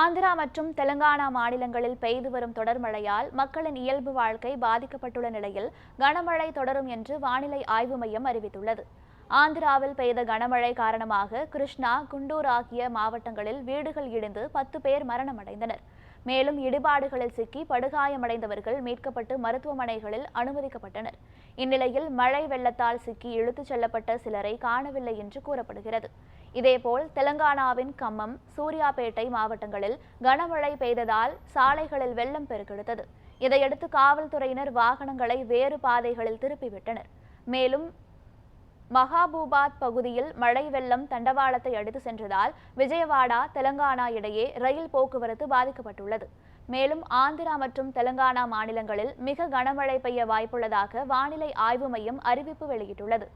ஆந்திரா மற்றும் தெலங்கானா மாநிலங்களில் பெய்து வரும் தொடர் மழையால் மக்களின் இயல்பு வாழ்க்கை பாதிக்கப்பட்டுள்ள நிலையில் கனமழை தொடரும் என்று வானிலை ஆய்வு மையம் அறிவித்துள்ளது. ஆந்திராவில் பெய்த கனமழை காரணமாக கிருஷ்ணா குண்டூர் ஆகிய மாவட்டங்களில் வீடுகள் இடிந்து பத்து பேர் மரணமடைந்தனர். மேலும் இடிபாடுகளில் சிக்கி படுகாயமடைந்தவர்கள் மீட்கப்பட்டு மருத்துவமனைகளில் அனுமதிக்கப்பட்டனர். இந்நிலையில் மழை வெள்ளத்தால் சிக்கி இழுத்துச் செல்லப்பட்ட சிலரை காணவில்லை என்று கூறப்படுகிறது. இதேபோல் தெலங்கானாவின் கம்மம் சூர்யாபேட்டை மாவட்டங்களில் கனமழை பெய்ததால் சாலைகளில் வெள்ளம் பெருக்கெடுத்தது. இதையடுத்து காவல்துறையினர் வாகனங்களை வேறு பாதைகளில் திருப்பிவிட்டனர். மேலும் மகாபூபாத் பகுதியில் மழை வெள்ளம் தண்டவாளத்தை அடித்து சென்றதால் விஜயவாடா தெலங்கானா இடையே ரயில் போக்குவரத்து பாதிக்கப்பட்டுள்ளது. மேலும் ஆந்திரா மற்றும் தெலங்கானா மாநிலங்களில் மிக கனமழை பெய்ய வாய்ப்புள்ளதாக வானிலை ஆய்வு மையம் அறிவிப்பு வெளியிட்டுள்ளது.